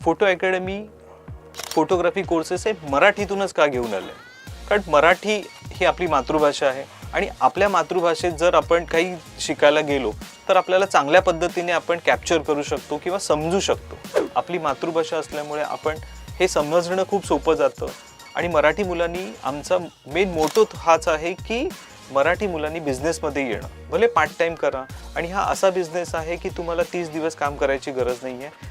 Photo academy photography courses हे मराठीतूनच का घेऊन आले? कारण मराठी ही आपली मातृभाषा आहे आणि आपल्या मातृभाषेत जर आपण काही शिकायला गेलो तर आपल्याला चांगल्या पद्धतीने आपण कॅप्चर करू शकतो किंवा समजू शकतो. आपली मातृभाषा असल्यामुळे आपण हे समजणं खूप सोपं जातं. आणि मराठी मुलांनी आमचा मेन मोटो हाच आहे की मराठी मुलांनी बिझनेसमध्ये येणं. भले पार्ट टाईम करा आणि हा असा बिझनेस आहे की तुम्हाला तीस दिवस काम करायची गरज नाही आहे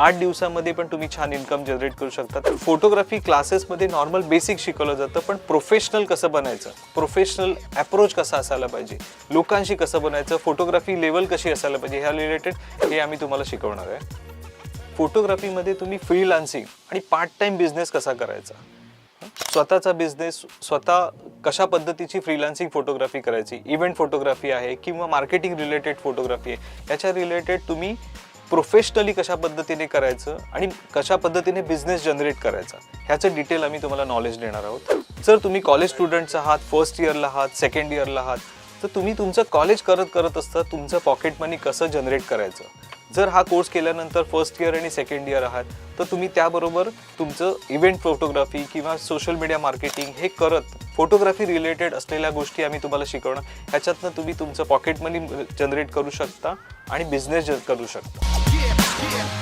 आठ दिवसामध्ये पण तुम्ही छान इन्कम जनरेट करू शकता. तर फोटोग्राफी क्लासेसमध्ये नॉर्मल बेसिक शिकवलं जातं पण प्रोफेशनल कसं बनायचं? प्रोफेशनल अप्रोच कसा असायला पाहिजे? लोकांशी कसं बनायचं? फोटोग्राफी लेवल कशी असायला पाहिजे? ह्या रिलेटेड हे आम्ही तुम्हाला शिकवणार आहे. फोटोग्राफीमध्ये तुम्ही फ्रीलान्सिंग आणि पार्ट टाइम बिझनेस कसा करायचा? स्वतःचा बिझनेस स्वतः कशा पद्धतीची फ्रीलान्सिंग फोटोग्राफी करायची? इव्हेंट फोटोग्राफी आहे किंवा मार्केटिंग रिलेटेड फोटोग्राफी आहे? याच्या रिलेटेड तुम्ही प्रोफेशनली कशा पद्धतीने करायचं आणि कशा पद्धतीने बिझनेस जनरेट करायचा ह्याचं डिटेल आम्ही तुम्हाला नॉलेज देणार आहोत. जर तुम्ही कॉलेज स्टुडंट्स आहात फर्स्ट इयरला आहात सेकंड इयरला आहात तर तुम्ही तुमचं कॉलेज करत करत असता तुमचं पॉकेट मनी कसं जनरेट करायचं. जर हा कोर्स केल्यानंतर फर्स्ट इयर आणि सेकंड इयर आहात तर तुम्ही त्याबरोबर तुमचं इव्हेंट फोटोग्राफी किंवा सोशल मीडिया मार्केटिंग हे करत फोटोग्राफी रिलेटेड असलेल्या गोष्टी आम्ही तुम्हाला शिकवणार. ह्याच्यातनं तुम्ही तुमचं पॉकेट मनी जनरेट करू शकता आणि बिझनेस करू शकता. Yeah.